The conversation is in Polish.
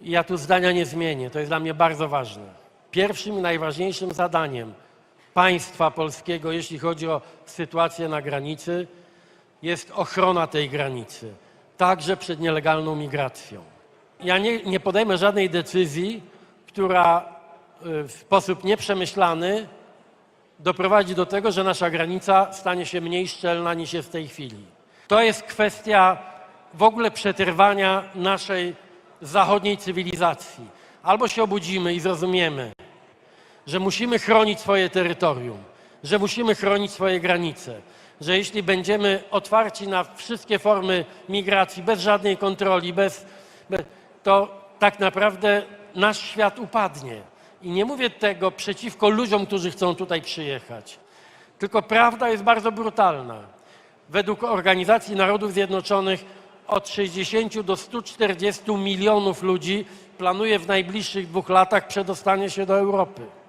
I ja tu zdania nie zmienię. To jest dla mnie bardzo ważne. Pierwszym i najważniejszym zadaniem państwa polskiego, jeśli chodzi o sytuację na granicy, jest ochrona tej granicy, także przed nielegalną migracją. Ja nie, nie podejmę żadnej decyzji, która y, w sposób nieprzemyślany doprowadzi do tego, że nasza granica stanie się mniej szczelna niż jest w tej chwili. To jest kwestia w ogóle przetrwania naszej zachodniej cywilizacji. Albo się obudzimy i zrozumiemy, że musimy chronić swoje terytorium, że musimy chronić swoje granice, że jeśli będziemy otwarci na wszystkie formy migracji, bez żadnej kontroli, bez, be- to tak naprawdę nasz świat upadnie. I nie mówię tego przeciwko ludziom, którzy chcą tutaj przyjechać. Tylko prawda jest bardzo brutalna. Według Organizacji Narodów Zjednoczonych od 60 do 140 milionów ludzi planuje w najbliższych dwóch latach przedostanie się do Europy.